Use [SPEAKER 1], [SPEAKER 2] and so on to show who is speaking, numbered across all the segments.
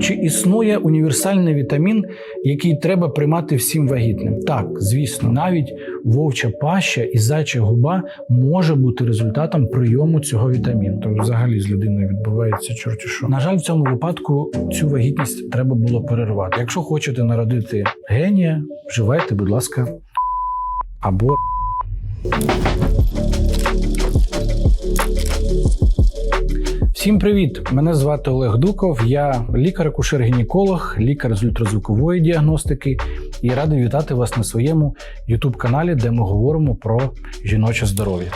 [SPEAKER 1] Чи існує універсальний вітамін, який треба приймати всім вагітним? Так, звісно, навіть вовча паща і зайча губа може бути результатом прийому цього вітаміну. То взагалі з людиною відбувається чорті що. На жаль, в цьому випадку цю вагітність треба було перервати. Якщо хочете народити генія, вживайте, будь ласка, або Всім привіт! Мене звати Олег Дуков. Я лікар-акушер-гінеколог, лікар з ультразвукової діагностики і радий вітати вас на своєму youtube каналі, де ми говоримо про жіноче здоров'я.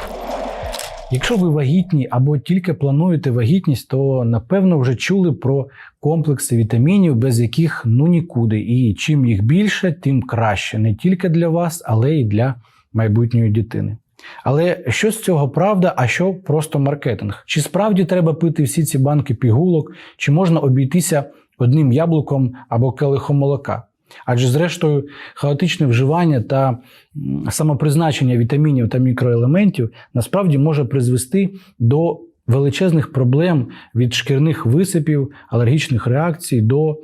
[SPEAKER 1] Якщо ви вагітні або тільки плануєте вагітність, то напевно вже чули про комплекси вітамінів, без яких ну нікуди. І чим їх більше, тим краще не тільки для вас, але й для майбутньої дитини. Але що з цього правда, а що просто маркетинг? Чи справді треба пити всі ці банки пігулок, чи можна обійтися одним яблуком або келихом молока? Адже, зрештою, хаотичне вживання та самопризначення вітамінів та мікроелементів насправді може призвести до величезних проблем від шкірних висипів, алергічних реакцій до е,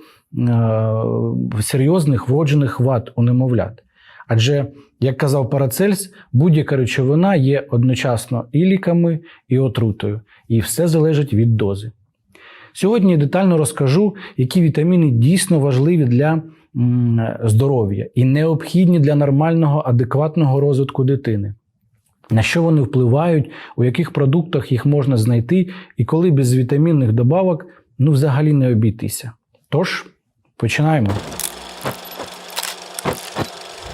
[SPEAKER 1] серйозних вроджених вад у немовлят. Адже, як казав Парацельс, будь-яка речовина є одночасно і ліками, і отрутою, і все залежить від дози. Сьогодні детально розкажу, які вітаміни дійсно важливі для здоров'я і необхідні для нормального, адекватного розвитку дитини. На що вони впливають, у яких продуктах їх можна знайти, і коли без вітамінних добавок ну взагалі не обійтися. Тож, починаємо.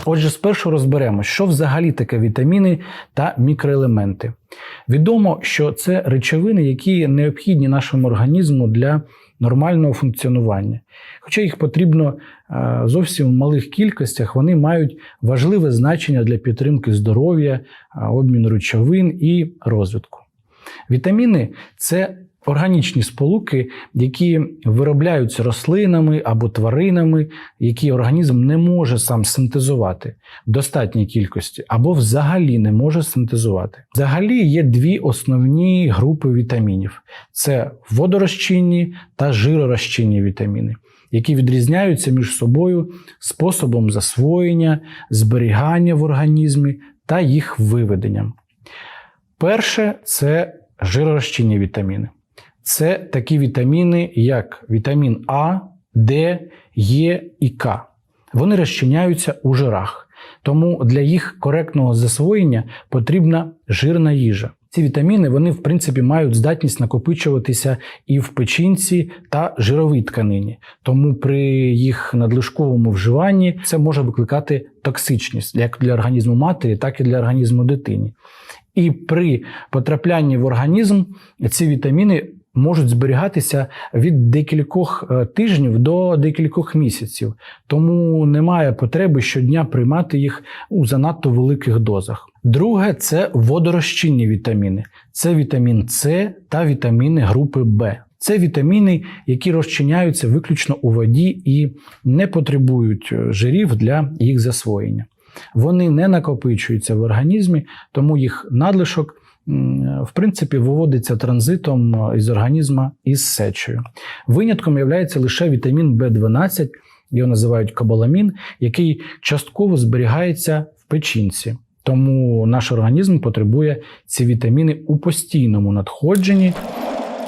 [SPEAKER 1] Отже, спершу розберемо, що взагалі таке вітаміни та мікроелементи. Відомо, що це речовини, які необхідні нашому організму для нормального функціонування. Хоча їх потрібно е, зовсім в малих кількостях, вони мають важливе значення для підтримки здоров'я, е, обміну речовин і розвитку. Вітаміни це органічні сполуки, які виробляються рослинами або тваринами, які організм не може сам синтезувати в достатній кількості, або взагалі не може синтезувати. Взагалі є дві основні групи вітамінів: це водорозчинні та жиророзчинні вітаміни. Які відрізняються між собою способом засвоєння, зберігання в організмі та їх виведенням. Перше це жиророзчинні вітаміни. Це такі вітаміни, як вітамін А, Д, Е і К. Вони розчиняються у жирах, тому для їх коректного засвоєння потрібна жирна їжа. Ці вітаміни вони, в принципі, мають здатність накопичуватися і в печінці та жировій тканині. Тому при їх надлишковому вживанні це може викликати токсичність як для організму матері, так і для організму дитині. І при потраплянні в організм ці вітаміни можуть зберігатися від декількох е, тижнів до декількох місяців, тому немає потреби щодня приймати їх у занадто великих дозах. Друге це водорозчинні вітаміни. Це вітамін С та вітаміни групи В. Це вітаміни, які розчиняються виключно у воді і не потребують е, жирів для їх засвоєння. Вони не накопичуються в організмі, тому їх надлишок в принципі виводиться транзитом із організму із сечею. Винятком є лише вітамін В12, його називають кобаламін, який частково зберігається в печінці. Тому наш організм потребує ці вітаміни у постійному надходженні.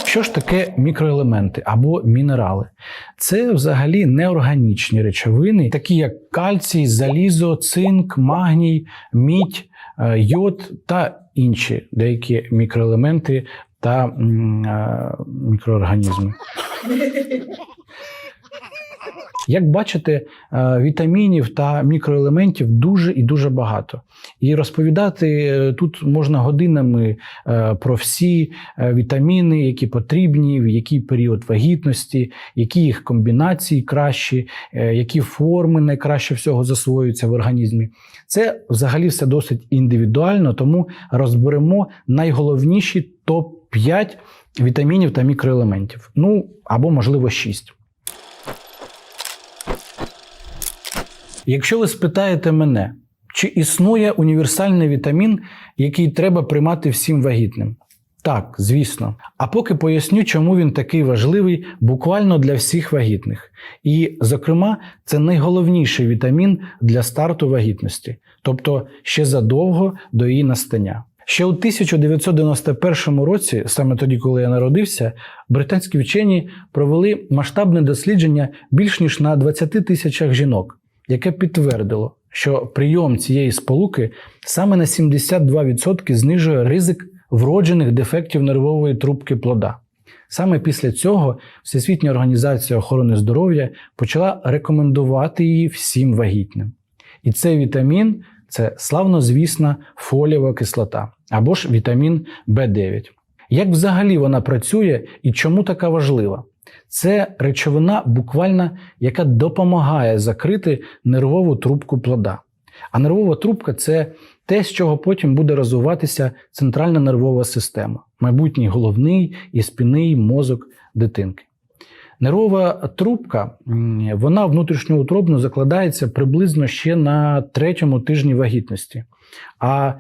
[SPEAKER 1] Що ж таке мікроелементи або мінерали? Це взагалі неорганічні речовини, такі як кальцій, залізо, цинк, магній, мідь, е, йод та інші деякі мікроелементи та е, мікроорганізми. Як бачите, е, вітамінів та мікроелементів дуже і дуже багато. І розповідати е, тут можна годинами е, про всі вітаміни, які потрібні, в який період вагітності, які їх комбінації кращі, які форми найкраще всього засвоюються в організмі. Це взагалі все досить індивідуально, тому розберемо найголовніші топ-5 вітамінів та мікроелементів. Ну або, можливо, 6. Якщо ви спитаєте мене, чи існує універсальний вітамін, який треба приймати всім вагітним? Так, звісно. А поки поясню, чому він такий важливий буквально для всіх вагітних. І, зокрема, це найголовніший вітамін для старту вагітності, тобто ще задовго до її настання. Ще у 1991 році, саме тоді, коли я народився, британські вчені провели масштабне дослідження більш ніж на 20 тисячах жінок, яке підтвердило, що прийом цієї сполуки саме на 72% знижує ризик вроджених дефектів нервової трубки плода. Саме після цього Всесвітня організація охорони здоров'я почала рекомендувати її всім вагітним. І цей вітамін це славнозвісна фолієва кислота або ж вітамін В9. Як взагалі вона працює і чому така важлива? Це речовина, буквально, яка допомагає закрити нервову трубку плода. А нервова трубка це те, з чого потім буде розвиватися центральна нервова система, майбутній головний і спінний мозок дитинки. Нервова трубка, вона внутрішньоутробно закладається приблизно ще на третьому тижні вагітності, а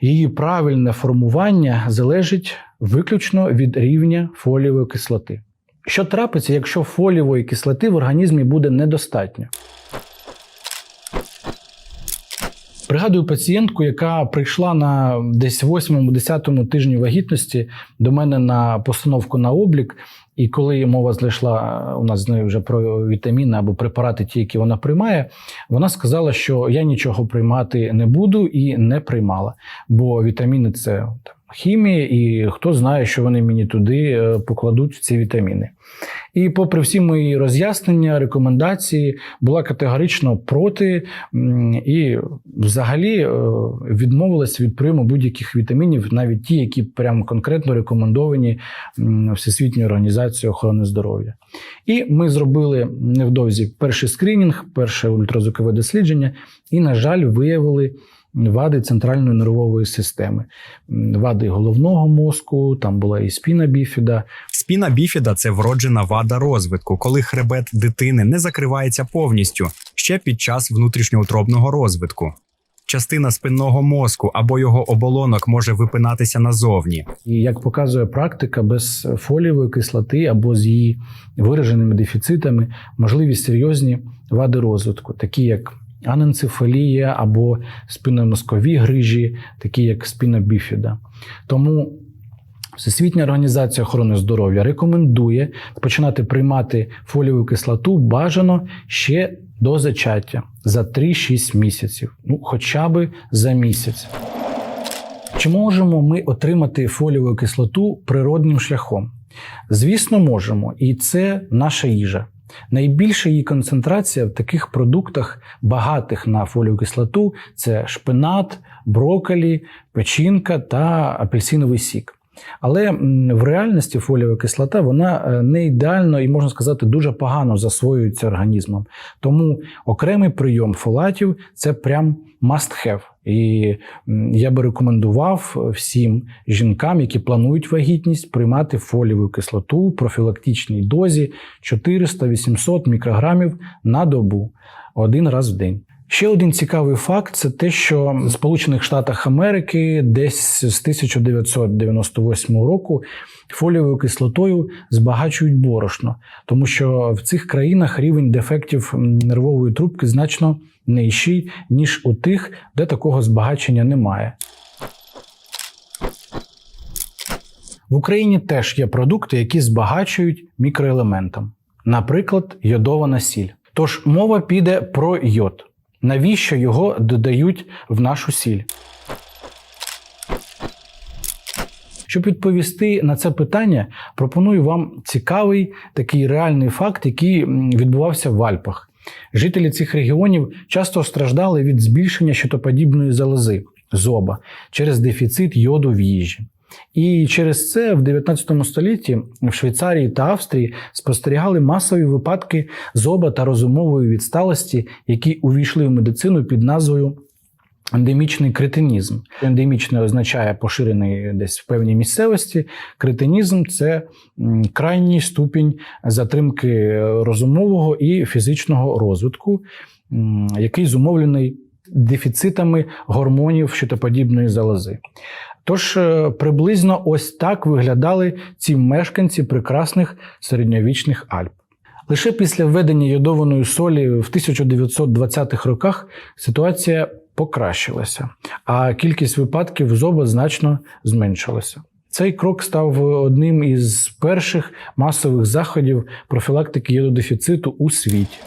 [SPEAKER 1] її правильне формування залежить виключно від рівня фолієвої кислоти. Що трапиться, якщо фолієвої кислоти в організмі буде недостатньо? Пригадую пацієнтку, яка прийшла на десь 8-10 тижні вагітності до мене на постановку на облік. І коли мова зайшла у нас з нею вже про вітаміни або препарати, ті, які вона приймає, вона сказала, що я нічого приймати не буду і не приймала. Бо вітаміни це там, хімія, і хто знає, що вони мені туди е, покладуть ці вітаміни. І, попри всі мої роз'яснення, рекомендації, була категорично проти і взагалі е, відмовилася від прийому будь-яких вітамінів, навіть ті, які прям конкретно рекомендовані Всесвітньою організацією охорони здоров'я. І ми зробили невдовзі перший скринінг, перше ультразвукове дослідження, і, на жаль, виявили. Вади центральної нервової системи, вади головного мозку, там була і спіна біфіда,
[SPEAKER 2] Спіна біфіда це вроджена вада розвитку, коли хребет дитини не закривається повністю ще під час внутрішньоутробного розвитку. Частина спинного мозку або його оболонок може випинатися назовні.
[SPEAKER 1] І як показує практика, без фолієвої кислоти або з її вираженими дефіцитами можливі серйозні вади розвитку, такі як аненцефалія або спинномозкові грижі, такі як спіна біфіда. Тому Всесвітня організація охорони здоров'я рекомендує починати приймати фолієву кислоту бажано ще до зачаття за 3-6 місяців, ну хоча би за місяць. Чи можемо ми отримати фолієву кислоту природним шляхом? Звісно, можемо, і це наша їжа. Найбільша її концентрація в таких продуктах, багатих на фолієву кислоту, це шпинат, брокколі, печінка та апельсиновий сік. Але в реальності фолієва кислота вона е, не ідеально і можна сказати дуже погано засвоюється організмом. Тому окремий прийом фолатів це прям must have. І я би рекомендував всім жінкам, які планують вагітність, приймати фолієву кислоту в профілактичній дозі 400-800 мікрограмів на добу один раз в день. Ще один цікавий факт це те, що в Сполучених Штатах Америки десь з 1998 року фолієвою кислотою збагачують борошно, тому що в цих країнах рівень дефектів нервової трубки значно нижчий, ніж у тих, де такого збагачення немає. В Україні теж є продукти, які збагачують мікроелементом, наприклад, йодована сіль. Тож мова піде про йод. Навіщо його додають в нашу сіль? Щоб відповісти на це питання, пропоную вам цікавий такий реальний факт, який відбувався в Альпах. Жителі цих регіонів часто страждали від збільшення щитоподібної залози зоба через дефіцит йоду в їжі. І через це в 19 столітті в Швейцарії та Австрії спостерігали масові випадки зоба та розумової відсталості, які увійшли в медицину під назвою ендемічний кретинізм. Ендемічний означає поширений десь в певній місцевості. Кретинізм це крайній ступінь затримки розумового і фізичного розвитку, який зумовлений дефіцитами гормонів щитоподібної залози. Тож е, приблизно ось так виглядали ці мешканці прекрасних середньовічних Альп. Лише після введення йодованої солі в 1920-х роках ситуація покращилася, а кількість випадків зоба значно зменшилася. Цей крок став одним із перших масових заходів профілактики йододефіциту у світі.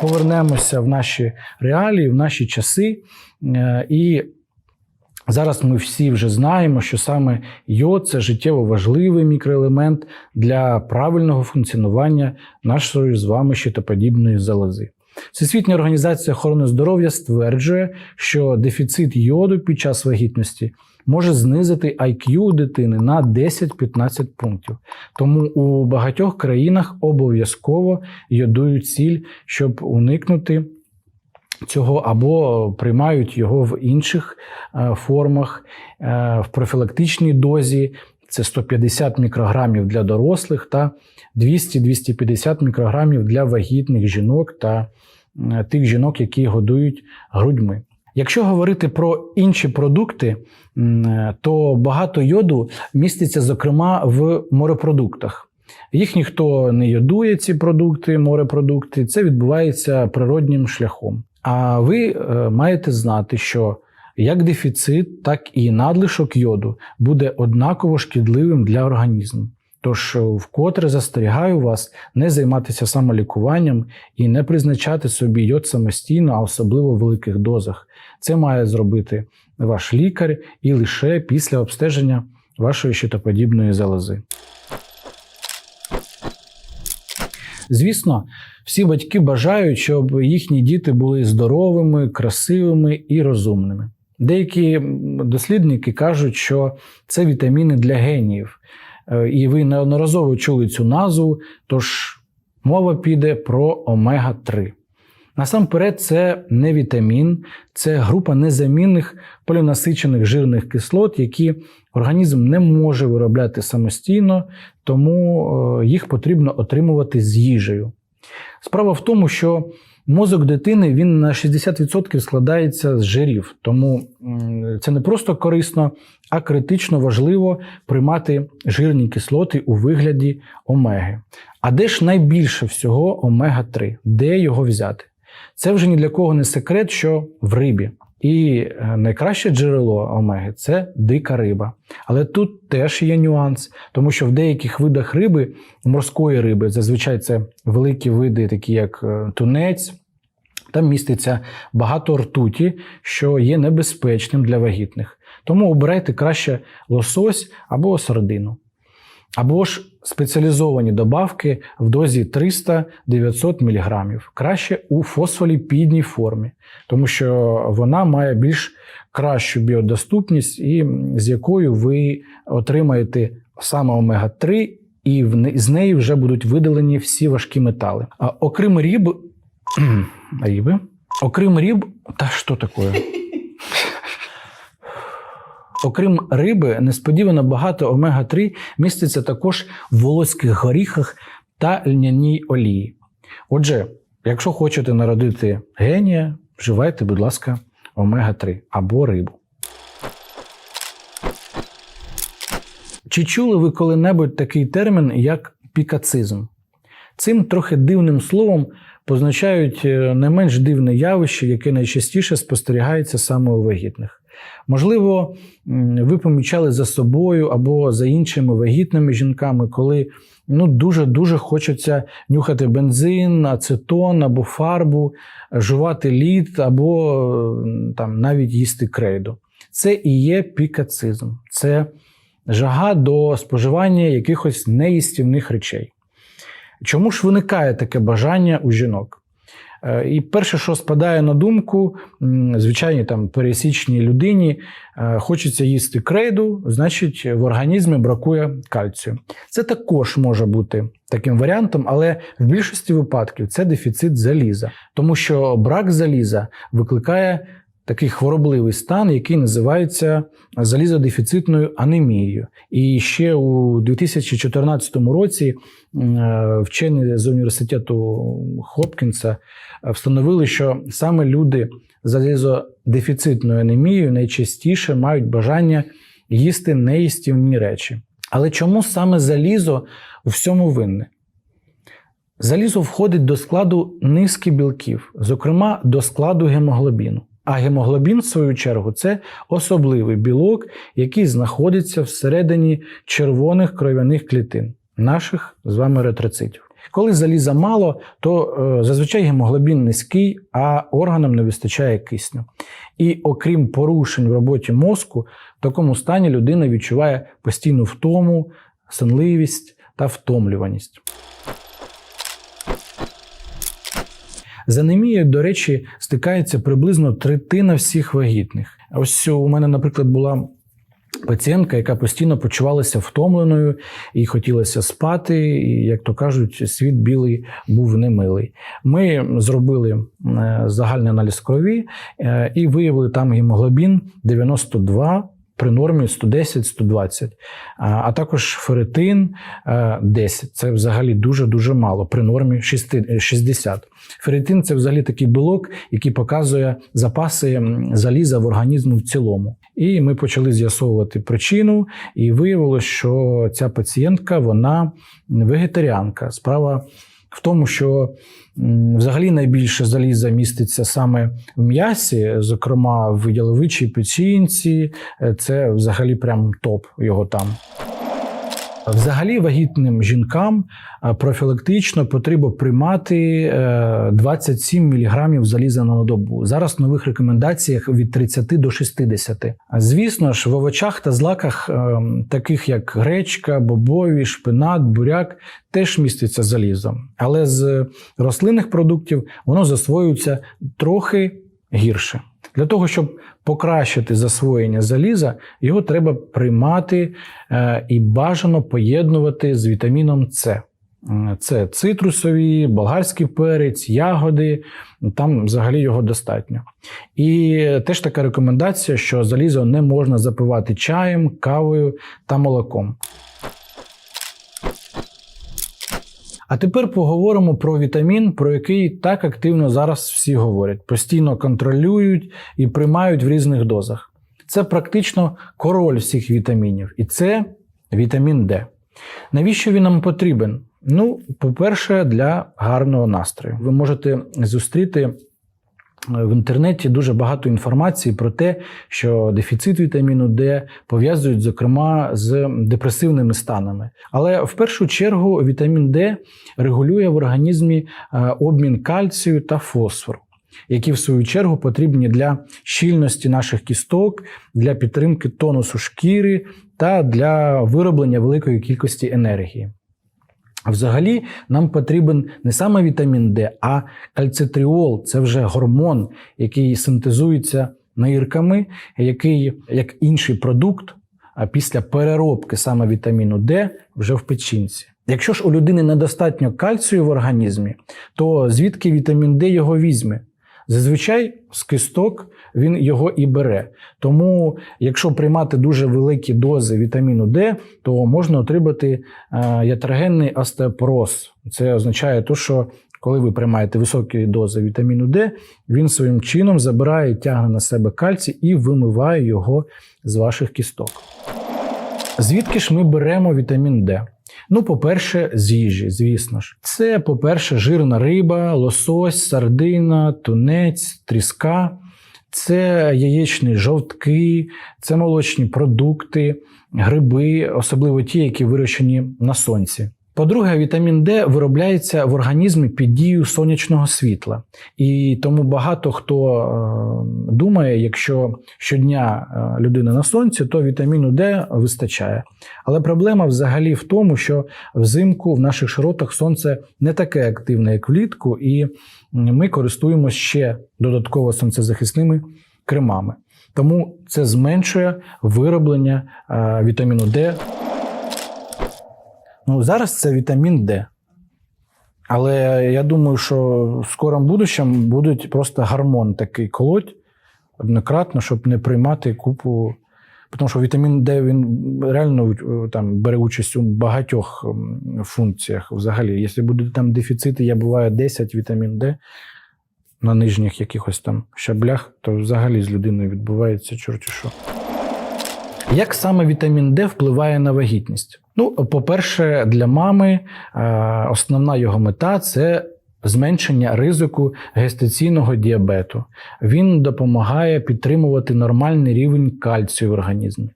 [SPEAKER 1] Повернемося в наші реалії, в наші часи, е, і зараз ми всі вже знаємо, що саме йод це життєво важливий мікроелемент для правильного функціонування нашої з вами щитоподібної залози. Всесвітня організація охорони здоров'я стверджує, що дефіцит йоду під час вагітності може знизити IQ дитини на 10-15 пунктів. Тому у багатьох країнах обов'язково йодують сіль, щоб уникнути цього, або приймають його в інших е, формах е, в профілактичній дозі. Це 150 мікрограмів для дорослих та 200-250 мікрограмів для вагітних жінок та тих жінок, які годують грудьми. Якщо говорити про інші продукти, то багато йоду міститься, зокрема, в морепродуктах. Їх ніхто не йодує, ці продукти, морепродукти. Це відбувається природнім шляхом. А ви е, маєте знати, що як дефіцит, так і надлишок йоду буде однаково шкідливим для організму. Тож е, вкотре застерігаю вас не займатися самолікуванням і не призначати собі йод самостійно, а особливо в великих дозах. Це має зробити ваш лікар і лише після обстеження вашої щитоподібної залози. Звісно, всі батьки бажають, щоб їхні діти були здоровими, красивими і розумними. Деякі дослідники кажуть, що це вітаміни для геніїв. Е, І ви неодноразово чули цю назву, тож мова піде про омега-3. Насамперед, це не вітамін, це група незамінних полінасичених жирних кислот, які організм не може виробляти самостійно, тому е, їх потрібно отримувати з їжею. Справа в тому, що мозок дитини він на 60% складається з жирів, тому це не просто корисно, а критично важливо приймати жирні кислоти у вигляді омеги. А де ж найбільше всього омега-3? Де його взяти? Це вже ні для кого не секрет, що в рибі. І е, найкраще джерело омеги це дика риба. Але тут теж є нюанс, тому що в деяких видах риби, морської риби, зазвичай це великі види, такі як е, тунець, там міститься багато ртуті, що є небезпечним для вагітних. Тому обирайте краще лосось або сардину. Або ж спеціалізовані добавки в дозі 300-900 мг, краще у фосфоліпідній формі, тому що вона має більш кращу біодоступність, і з якою ви отримаєте саме омега-3, і в не- з неї вже будуть видалені всі важкі метали. А окрім ріб, риби, окрім ріб, та що таке? Окрім риби, несподівано багато омега-3 міститься також в волоських горіхах та льняній олії. Отже, якщо хочете народити генія, вживайте, будь ласка, омега-3 або рибу. Чи чули ви коли-небудь такий термін, як пікацизм? Цим трохи дивним словом позначають е, не менш дивне явище, яке найчастіше спостерігається саме у вагітних. Можливо, ви помічали за собою або за іншими вагітними жінками, коли ну, дуже-дуже хочеться нюхати бензин, ацетон або фарбу, жувати лід або там, навіть їсти крейду. Це і є пікацизм. Це жага до споживання якихось неїстівних речей. Чому ж виникає таке бажання у жінок? Е, І перше, що спадає на думку, звичайній там пересічній людині, е, хочеться їсти крейду, значить в організмі бракує кальцію. Це також може бути таким варіантом, але в більшості випадків це дефіцит заліза, тому що брак заліза викликає такий хворобливий стан, який називається залізодефіцитною анемією. І ще у 2014 році е, вчені з університету Хопкінса е, встановили, що саме люди з залізодефіцитною анемією найчастіше мають бажання їсти неїстівні речі. Але чому саме залізо у всьому винне? Залізо входить до складу низки білків, зокрема до складу гемоглобіну. А гемоглобін, в свою чергу, це особливий білок, який знаходиться всередині червоних кров'яних клітин, наших з вами еритроцитів. Коли заліза мало, то е, зазвичай гемоглобін низький, а органам не вистачає кисню. І окрім порушень в роботі мозку, в такому стані людина відчуває постійну втому, сонливість та втомлюваність. З анемією, до речі, стикається приблизно третина всіх вагітних. Ось у мене, наприклад, була пацієнтка, яка постійно почувалася втомленою і хотілося спати. І, як то кажуть, світ білий був немилий. Ми зробили е, загальний аналіз крові е, і виявили там гемоглобін 92 при нормі 110-120, а також ферритин е, 10. Це взагалі дуже-дуже мало при нормі 60. Ферритин це взагалі такий білок, який показує запаси заліза в організму в цілому. І ми почали з'ясовувати причину, і виявилося, що ця пацієнтка вона вегетаріанка. Справа в тому, що взагалі найбільше заліза міститься саме в м'ясі, зокрема в яловичій печінці. Е, Це взагалі прям топ його там. Взагалі, вагітним жінкам е, профілактично потрібно приймати е, 27 мг заліза на добу. Зараз в нових рекомендаціях від 30 до 60. А Звісно ж, в овочах та злаках, е, таких як гречка, бобові, шпинат, буряк, теж міститься залізо. Але з рослинних продуктів воно засвоюється трохи гірше. Для того, щоб покращити засвоєння заліза, його треба приймати е, і бажано поєднувати з вітаміном С. Е, Це цитрусові, болгарський перець, ягоди, там взагалі його достатньо. І теж така рекомендація, що залізо не можна запивати чаєм, кавою та молоком. А тепер поговоримо про вітамін, про який так активно зараз всі говорять, постійно контролюють і приймають в різних дозах. Це практично король всіх вітамінів, і це вітамін Д. Навіщо він нам потрібен? Ну, по-перше, для гарного настрою. Ви можете зустріти в інтернеті дуже багато інформації про те, що дефіцит вітаміну Д пов'язують, зокрема, з депресивними станами. Але в першу чергу вітамін Д регулює в організмі е, обмін кальцію та фосфору. Які в свою чергу потрібні для щільності наших кісток, для підтримки тонусу шкіри та для вироблення великої кількості енергії. Взагалі, нам потрібен не саме вітамін Д, а кальцитріол це вже гормон, який синтезується нирками, який, як інший продукт, а після переробки саме вітаміну Д вже в печінці. Якщо ж у людини недостатньо кальцію в організмі, то звідки вітамін Д його візьме? Зазвичай з кисток він його і бере. Тому, якщо приймати дуже великі дози вітаміну Д, то можна отримати е, ятрогенний остеопороз. Це означає, те, що коли ви приймаєте високі дози вітаміну Д, він своїм чином забирає, тягне на себе кальцій і вимиває його з ваших кісток. Звідки ж ми беремо вітамін Д? Ну, по-перше, з їжі, звісно ж. Це, по-перше, жирна риба, лосось, сардина, тунець, тріска. Це яєчні жовтки, це молочні продукти, гриби, особливо ті, які вирощені на сонці. По-друге, вітамін Д виробляється в організмі під дією сонячного світла. І тому багато хто е, думає, якщо щодня е, людина на сонці, то вітаміну Д вистачає. Але проблема взагалі в тому, що взимку в наших широтах сонце не таке активне, як влітку, і ми користуємося ще додатково сонцезахисними кремами. Тому це зменшує вироблення е, вітаміну Д Ну, зараз це вітамін Д. Але я думаю, що в скорому будущому будуть просто гормон такий колоть однократно, щоб не приймати купу. Тому що вітамін Д він реально е, там бере участь у багатьох функціях взагалі. Якщо буде там дефіцити, я буває 10 вітамін Д на нижніх якихось там щаблях, то взагалі з людиною відбувається чорті що. Як саме вітамін Д впливає на вагітність? Ну, по-перше, для мами е, основна його мета це зменшення ризику гестаційного діабету. Він допомагає підтримувати нормальний рівень кальцію в організмі.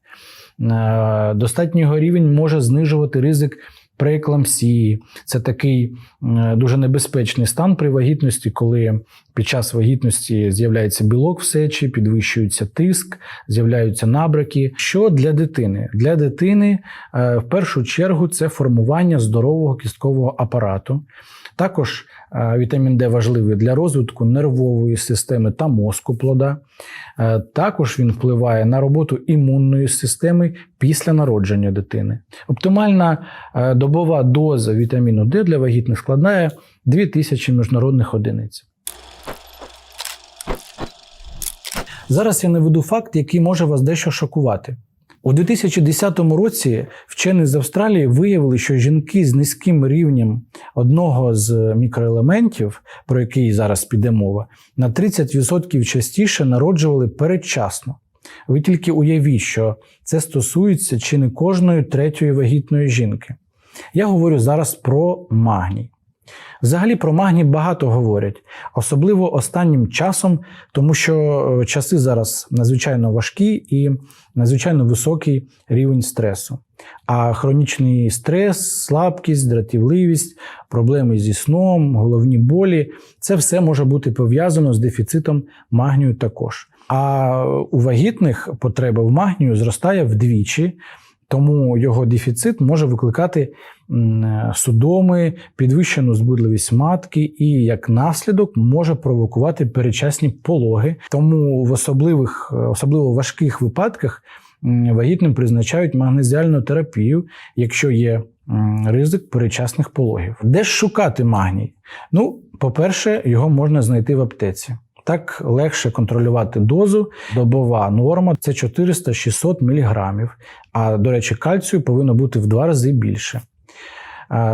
[SPEAKER 1] Е, Достатній його рівень може знижувати ризик преекламсії. Це такий е, дуже небезпечний стан при вагітності, коли під час вагітності з'являється білок в сечі, підвищується тиск, з'являються набряки. Що для дитини? Для дитини е, в першу чергу це формування здорового кісткового апарату. Також е, вітамін Д важливий для розвитку нервової системи та мозку плода. Також він впливає на роботу імунної системи після народження дитини. Оптимальна е, добова доза вітаміну Д для вагітних складає 2000 міжнародних одиниць. Зараз я наведу факт, який може вас дещо шокувати. У 2010 році вчені з Австралії виявили, що жінки з низьким рівнем одного з мікроелементів, про який зараз піде мова, на 30% частіше народжували передчасно. Ви тільки уявіть, що це стосується чи не кожної третьої вагітної жінки. Я говорю зараз про магній. Взагалі про магній багато говорять, особливо останнім часом, тому що е, часи зараз надзвичайно важкі і надзвичайно високий рівень стресу. А хронічний стрес, слабкість, дратівливість, проблеми зі сном, головні болі це все може бути пов'язано з дефіцитом магнію також. А у вагітних потреба в магнію зростає вдвічі, тому його дефіцит може викликати судоми, підвищену збудливість матки і як наслідок може провокувати перечасні пологи. Тому в особливих, особливо важких випадках вагітним призначають магнезіальну терапію, якщо є ризик перечасних пологів. Де ж шукати магній? Ну, по-перше, його можна знайти в аптеці. Так легше контролювати дозу. Добова норма це 400-600 мг. А до речі, кальцію повинно бути в два рази більше.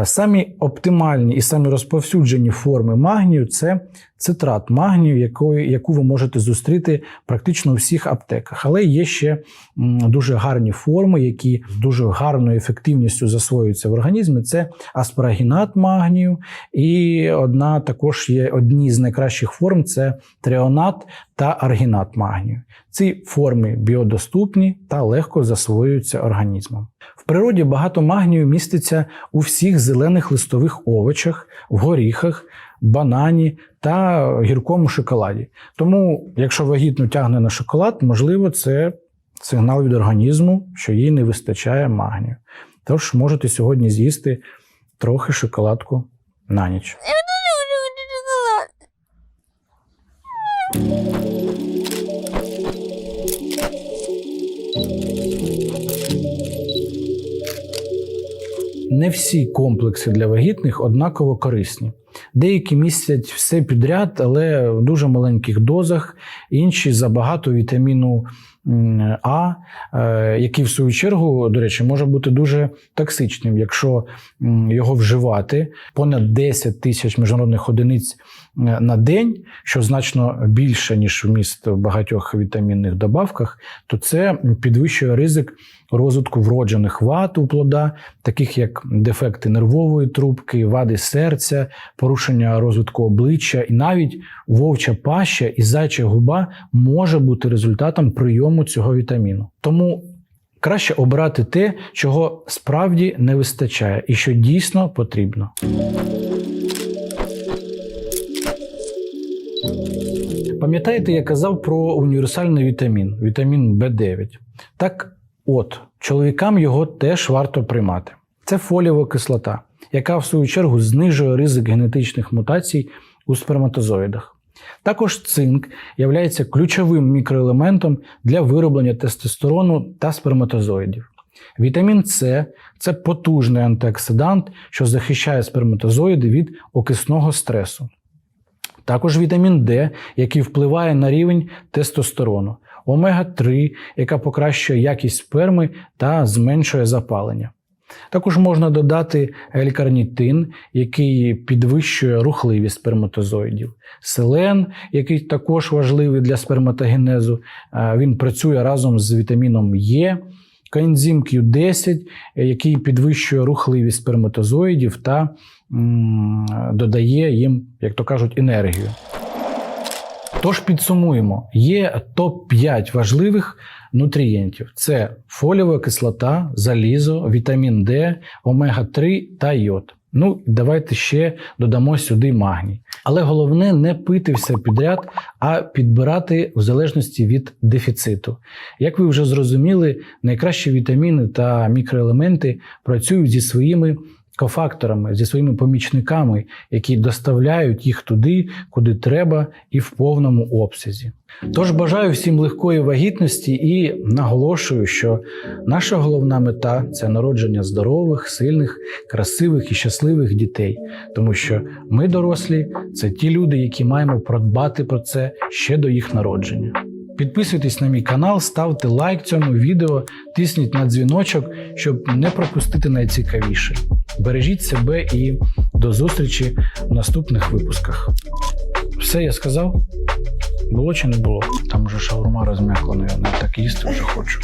[SPEAKER 1] Самі оптимальні і самі розповсюджені форми магнію це цитрат магнію, якої, яку ви можете зустріти практично у всіх аптеках. Але є ще дуже гарні форми, які дуже гарною ефективністю засвоюються в організмі. Це аспарагінат магнію, і одна також є одні з найкращих форм це тріонат та аргінат магнію. Ці форми біодоступні та легко засвоюються організмом. В природі багато магнію міститься у всіх зелених листових овочах, в горіхах, банані та гіркому шоколаді. Тому, якщо вагітну тягне на шоколад, можливо, це сигнал від організму, що їй не вистачає магнію. Тож можете сьогодні з'їсти трохи шоколадку на ніч. Не всі комплекси для вагітних однаково корисні. Деякі містять все підряд, але в дуже маленьких дозах, інші забагато вітаміну А, е, який в свою чергу, до речі, може бути дуже токсичним, якщо його вживати. Понад 10 тисяч міжнародних одиниць на день, що значно більше, ніж вміст в багатьох вітамінних добавках, то це підвищує ризик розвитку вроджених вад у плода, таких як дефекти нервової трубки, вади серця, порушення розвитку обличчя, і навіть вовча паща і зайча губа може бути результатом прийому цього вітаміну. Тому краще обрати те, чого справді не вистачає, і що дійсно потрібно. Пам'ятаєте, я казав про універсальний вітамін, вітамін В9. Так от, чоловікам його теж варто приймати. Це фолієва кислота, яка в свою чергу знижує ризик генетичних мутацій у сперматозоїдах. Також цинк є ключовим мікроелементом для вироблення тестостерону та сперматозоїдів. Вітамін С це потужний антиоксидант, що захищає сперматозоїди від окисного стресу. Також вітамін Д, який впливає на рівень тестостерону, омега-3, яка покращує якість сперми та зменшує запалення. Також можна додати елькарнітин, який підвищує рухливість сперматозоїдів, селен, який також важливий для сперматогенезу. Е, Він працює разом з вітаміном Е, коензим Q10, е, який підвищує рухливість сперматозоїдів та додає їм, як то кажуть, енергію. Тож підсумуємо: є топ-5 важливих нутрієнтів: це фоліова кислота, залізо, вітамін Д, омега-3 та йод. Ну, давайте ще додамо сюди магній. Але головне не пити все підряд, а підбирати в залежності від дефіциту. Як ви вже зрозуміли, найкращі вітаміни та мікроелементи працюють зі своїми кофакторами, зі своїми помічниками, які доставляють їх туди, куди треба, і в повному обсязі. Тож бажаю всім легкої вагітності і наголошую, що наша головна мета це народження здорових, сильних, красивих і щасливих дітей, тому що ми, дорослі, це ті люди, які маємо продбати про це ще до їх народження. Підписуйтесь на мій канал, ставте лайк цьому відео, тисніть на дзвіночок, щоб не пропустити найцікавіше. Бережіть себе і до зустрічі в наступних випусках. Все я сказав? Було чи не було? Там вже шаурма розм'якла, я так їсти вже хочу.